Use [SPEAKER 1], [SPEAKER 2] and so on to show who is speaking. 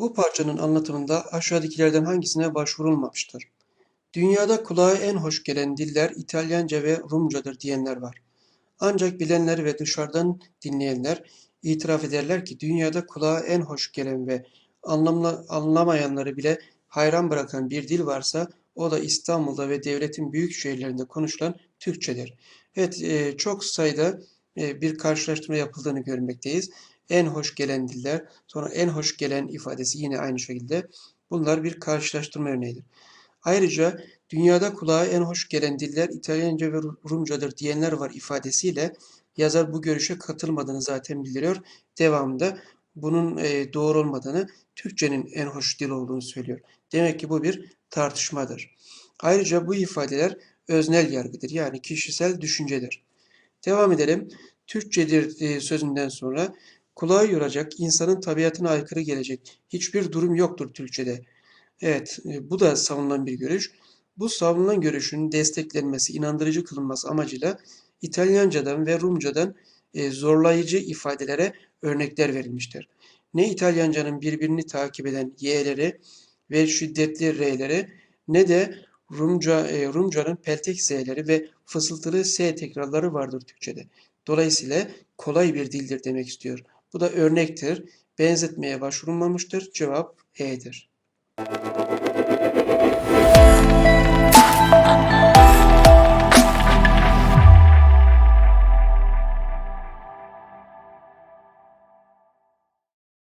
[SPEAKER 1] Bu parçanın anlatımında aşağıdakilerden hangisine başvurulmamıştır? Dünyada kulağa en hoş gelen diller İtalyanca ve Rumcadır diyenler var. Ancak bilenler ve dışarıdan dinleyenler itiraf ederler ki dünyada kulağa en hoş gelen ve anlamla, anlamayanları bile hayran bırakan bir dil varsa o da İstanbul'da ve devletin büyük şehirlerinde konuşulan Türkçedir. Evet, e, çok sayıda e, bir karşılaştırma yapıldığını görmekteyiz. En hoş gelen diller, sonra en hoş gelen ifadesi yine aynı şekilde. Bunlar bir karşılaştırma örneğidir. Ayrıca dünyada kulağa en hoş gelen diller İtalyanca ve Rumcadır diyenler var ifadesiyle yazar bu görüşe katılmadığını zaten bildiriyor. Devamında bunun e, doğru olmadığını, Türkçenin en hoş dil olduğunu söylüyor. Demek ki bu bir tartışmadır. Ayrıca bu ifadeler öznel yargıdır yani kişisel düşüncedir. Devam edelim. Türkçedir e, sözünden sonra kulağı yoracak, insanın tabiatına aykırı gelecek hiçbir durum yoktur Türkçede. Evet, e, bu da savunulan bir görüş. Bu savunulan görüşün desteklenmesi, inandırıcı kılınması amacıyla İtalyancadan ve Rumcadan e, zorlayıcı ifadelere örnekler verilmiştir. Ne İtalyancanın birbirini takip eden y'leri ve şiddetli r'leri ne de Rumca, e, Rumcanın peltek s'leri ve fısıltılı s tekrarları vardır Türkçede. Dolayısıyla kolay bir dildir demek istiyor. Bu da örnektir. Benzetmeye başvurulmamıştır. Cevap E'dir.